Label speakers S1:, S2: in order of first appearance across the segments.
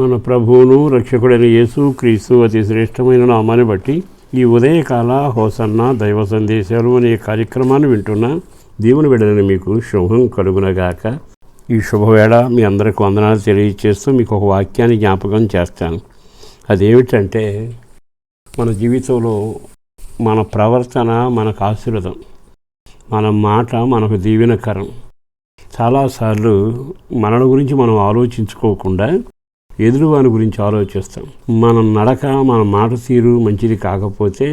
S1: మన ప్రభువును రక్షకుడైన యేసు క్రీస్తు అతి శ్రేష్టమైన నామాన్ని బట్టి ఈ ఉదయకాల హోసన్న దైవ సందేశాలు అనే కార్యక్రమాన్ని వింటున్న దేవుని విడదని మీకు శుభం కలుగునగాక. ఈ శుభవేళ మీ అందరికి వందనాలు తెలియజేస్తూ మీకు ఒక వాక్యాన్ని జ్ఞాపకం చేస్తాను. అదేమిటంటే మన జీవితంలో మన ప్రవర్తన మనకు ఆశీర్వదం మన మాట మనకు దీవెనకరం. చాలాసార్లు మనల గురించి మనం ఆలోచించుకోకుండా ఎదురువాని గురించి ఆలోచిస్తాం. మన నడక మన మాట తీరు మంచిది కాకపోతే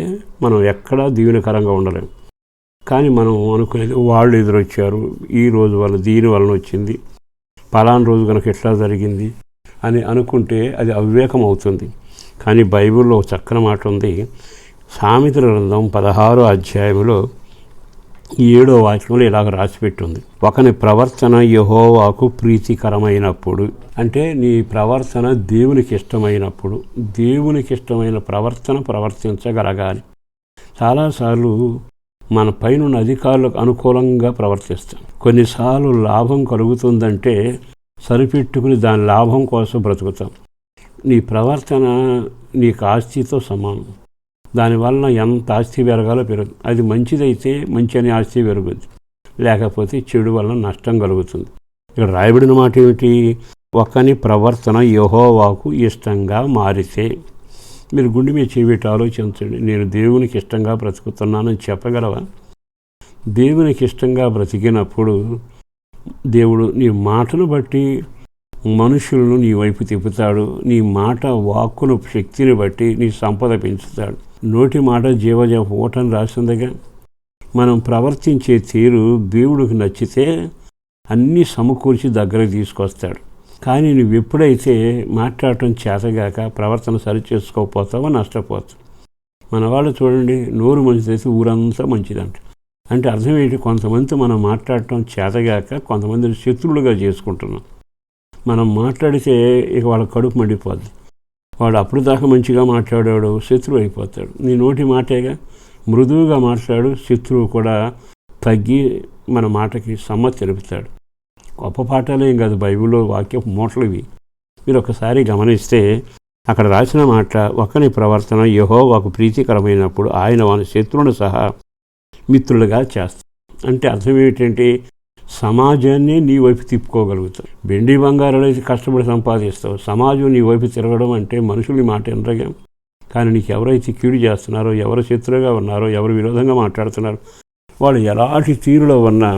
S1: మనం ఎక్కడా దీవెనకరంగా ఉండలేం. కానీ మనం అనుకునేది వాళ్ళు ఎదురొచ్చారు ఈ రోజు వల్ల దీని వలన వచ్చింది పలానా రోజు కనుక ఎట్లా జరిగింది అని అనుకుంటే అది అవివేకం అవుతుంది. కానీ బైబిల్లో చక్కని మాట ఉంది. సామెతల గ్రంథం పదహారో అధ్యాయంలో ఏడో వాక్యంలో ఇలాగ రాసిపెట్టుంది. ఒకని ప్రవర్తన యహోవాకు ప్రీతికరమైనప్పుడు అంటే నీ ప్రవర్తన దేవునికి ఇష్టమైనప్పుడు దేవునికి ఇష్టమైన ప్రవర్తన ప్రవర్తించగలగాలి. చాలాసార్లు మన పైన అధికారులకు అనుకూలంగా ప్రవర్తిస్తాం. కొన్నిసార్లు లాభం కలుగుతుందంటే సరిపెట్టుకుని దాని లాభం కోసం బ్రతుకుతాం. నీ ప్రవర్తన నీకు ఆస్తితో సమానం. దానివలన ఎంత ఆస్తి పెరగాలో పెరుగు. అది మంచిదైతే మంచి అని ఆస్తి పెరుగుద్ది. లేకపోతే చెడు వలన నష్టం కలుగుతుంది. ఇక్కడ రాయబడిన మాట ఏమిటి? ఒకని ప్రవర్తన యహోవాకు ఇష్టంగా మారితే. మీరు గుండె మీద చేయబెట్టి ఆలోచించండి. నేను దేవునికి ఇష్టంగా బ్రతుకుతున్నానని చెప్పగలవా? దేవునికి ఇష్టంగా బ్రతికినప్పుడు దేవుడు నీ మాటను బట్టి మనుషులను నీ వైపు తిప్పుతాడు నీ మాట వాక్కును శక్తిని బట్టి నీ సంపద పెంచుతాడు. నోటి మాట జీవజ ఓటని రాసిందిగా? మనం ప్రవర్తించే తీరు దేవుడికి నచ్చితే అన్నీ సమకూర్చి దగ్గరకు తీసుకొస్తాడు. కానీ నువ్వు ఎప్పుడైతే మాట్లాడటం చేతగాక ప్రవర్తన సరి చేసుకోకపోతావో నష్టపోతావు. మన వాళ్ళు చూడండి నోరు మంచిదైతే ఊరంతా మంచిదంట. అంటే అర్థం ఏంటి? కొంతమంది మనం మాట్లాడటం చేతగాక కొంతమందిని శత్రువులుగా చేసుకుంటున్నాం. మనం మాట్లాడితే ఇక వాళ్ళ కడుపు మండిపోద్ది. వాడు అప్పుడు దాకా మంచిగా మాట్లాడాడు శత్రువు అయిపోతాడు. నీ నోటి మాటేగా మృదువుగా మాట్లాడు శత్రువు కూడా తగ్గి మన మాటకి సమ్మతి తెలుపుతాడు. గొప్ప పాఠాలేం కాదు బైబిల్లో వాక్యపు మూటలు ఇవి. మీరు ఒకసారి గమనిస్తే అక్కడ రాసిన మాట ఒకని ప్రవర్తన యహో ఒక ప్రీతికరమైనప్పుడు ఆయన వాని శత్రువును సహా మిత్రులుగా చేస్తాడు. అంటే అర్థం ఏమిటంటే సమాజాన్ని నీ వైపు తిప్పుకోగలుగుతావు వెండి బంగారాలు అయితే కష్టపడి సంపాదిస్తావు. సమాజం నీ వైపు తిరగడం అంటే మనుషులు మాట ఎనరగా. కానీ నీకు ఎవరైతే కీడు చేస్తున్నారో ఎవరు శత్రువుగా ఉన్నారో ఎవరు విరోధంగా మాట్లాడుతున్నారో వాళ్ళు ఎలాంటి తీరులో ఉన్నా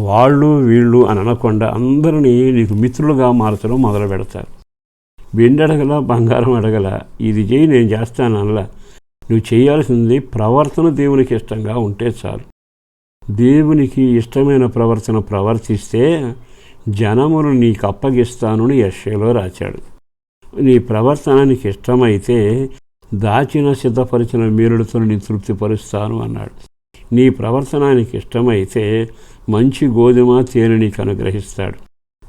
S1: వాళ్ళు వీళ్ళు అని అనకుండా అందరినీ నీకు మిత్రులుగా మార్చడం మొదలు పెడతారు. వెండి అడగల బంగారం అడగల ఇది చేయి నేను చేస్తాను అనలా నువ్వు చేయాల్సింది ప్రవర్తన దేవునికి ఇష్టంగా ఉంటే చాలు. దేవునికి ఇష్టమైన ప్రవర్తన ప్రవర్తిస్తే జనమును నీకు అప్పగిస్తానని యశ్యలో రాశాడు నీ ప్రవర్తన నీకు ఇష్టమైతే దాచిన సిద్ధపరిచిన మీరులతో నేను తృప్తిపరుస్తాను అన్నాడు. నీ ప్రవర్తన నీకు ఇష్టమైతే మంచి గోధుమ తేనె నీకు అనుగ్రహిస్తాడు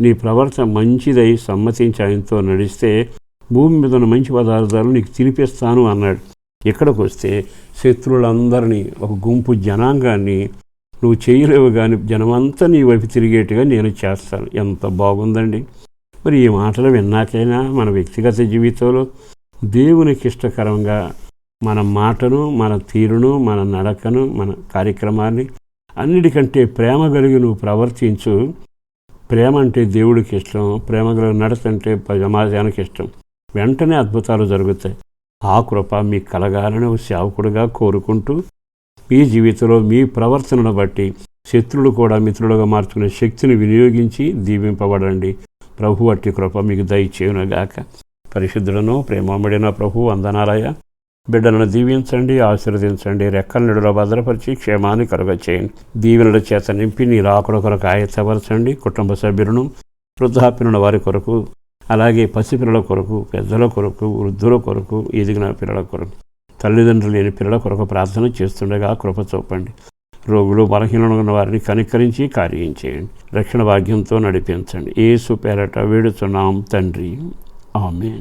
S1: నీ ప్రవర్తన మంచిదై సమ్మతించి ఆయనతో నడిస్తే భూమి మీద ఉన్న మంచి పదార్థాలు నీకు తినిపిస్తాను అన్నాడు. ఇక్కడికి వస్తే శత్రువులందరినీ ఒక గుంపు జనాంగాన్ని నువ్వు చేయలేవు కానీ జనమంతా నీ వైపు తిరిగేట్టుగా నేను చేస్తాను. ఎంత బాగుందండి. మరి ఈ మాటలు విన్నాకైనా మన వ్యక్తిగత జీవితంలో దేవునికి ఇష్టకరంగా మన మాటను మన తీరును మన నడకను మన కార్యక్రమాన్ని అన్నిటికంటే ప్రేమ కలిగి నువ్వు ప్రవర్తించు. ప్రేమ అంటే దేవుడికి ఇష్టం. ప్రేమ కలిగి నడతంటే సమాజానికి ఇష్టం. వెంటనే అద్భుతాలు జరుగుతాయి. ఆ కృప మీకు కలగాలని సేవకుడుగా కోరుకుంటూ మీ జీవితంలో మీ ప్రవర్తనను బట్టి శత్రులు కూడా మిత్రులుగా మార్చుకునే శక్తిని వినియోగించి దీవింపబడండి. ప్రభు అట్టి కృప మీకు దయచేయునగాక. పరిశుద్ధులను ప్రేమబడిన ప్రభు వందనాలయ. బిడ్డలను దీవించండి ఆశీర్వదించండి రెక్కల నిడులో భద్రపరిచి క్షేమాన్ని కలుగ చేయండి దీవెనల చేత నింపి నీ రాకుల కొరకు ఆయత్తపరచండి. కుటుంబ సభ్యులను వృద్ధాప్యుల వారి కొరకు అలాగే పసిపిల్లల కొరకు పెద్దల కొరకు వృద్ధుల కొరకు ఎదిగిన పిల్లల కొరకు. తల్లిదండ్రులు లేని పిల్లల కొరకు ప్రార్థన చేస్తుండగా కృప చూపండి. రోగులు బలహీనలు ఉన్న వారిని కనికరించి కార్యం చేయండి. రక్షణ భాగ్యంతో నడిపించండి. ఏసు పేరట వేడుచున్నాం తండ్రి. ఆమె